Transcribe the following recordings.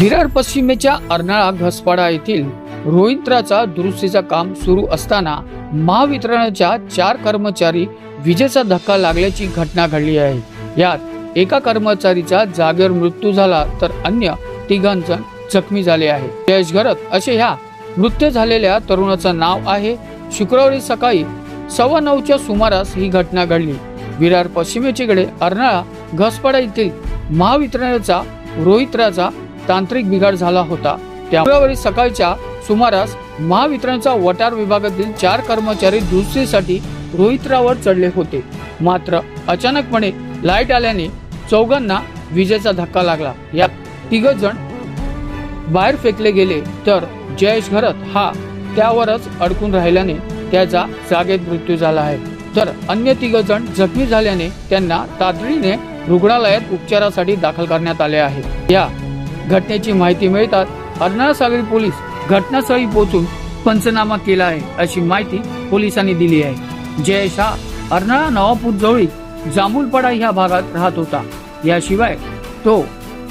विरार पश्चिमेच्या अर्नाळा घसपाडा येथील रोहित्राचा दुरुस्तीचा काम सुरू असताना महावितरणाच्या चार कर्मचारी विजेचा धक्का लागल्याची घटना घडली आहे. यात एका कर्मचारीचा जागेवर मृत्यू झाला तर अन्य तिघांजण जखमी झाले आहे जयेश घरत असे ह्या मृत्यू झालेल्या तरुणाचं नाव आहे. शुक्रवारी सकाळी सव्वा नऊच्या सुमारास ही घटना घडली. विरार पश्चिमेचीकडे अर्नाळा घसपाडा येथील महावितरणाचा रोहित्राचा तांत्रिक बिघाड झाला होता. त्यामुळे सकाळच्या सुमारास महावितरणचा वटार विभागातील चार कर्मचारी दुरुस्तीसाठी रोहित्रावर चढले होते. मात्र अचानकपणे लाइट आल्याने चौघांना विजेचा धक्का लागला. यात तिघ जण बाहेर फेकले गेले. तर जयेश घरत हा त्यावरच अडकून राहिल्याने त्याचा जागेत मृत्यू झाला आहे. तर अन्य तिघ जण जखमी झाल्याने त्यांना तातडीने रुग्णालयात उपचारासाठी दाखल करण्यात आले आहे. या घटनेची माहिती मिळतात. अर्नाळा सागरी पोलीस घटनास्थळी पोहोचून पंचनामा केला आहे अशी माहिती पोलिसांनी दिली आहे. जयेश हा अर्नाळा नवापूर जवळील जांभूलपाडा ह्या भागात राहत होता. याशिवाय तो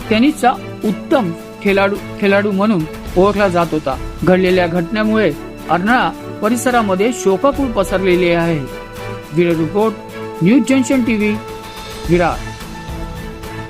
टेनिसचा उत्तम खेळाडू खेळाडू म्हणून ओळखला जात होता. घडलेल्या घटनेमुळे अर्नाळा परिसरामध्ये शोकाकुळ पसरलेले आहे. Bureau report news junction TV Virar.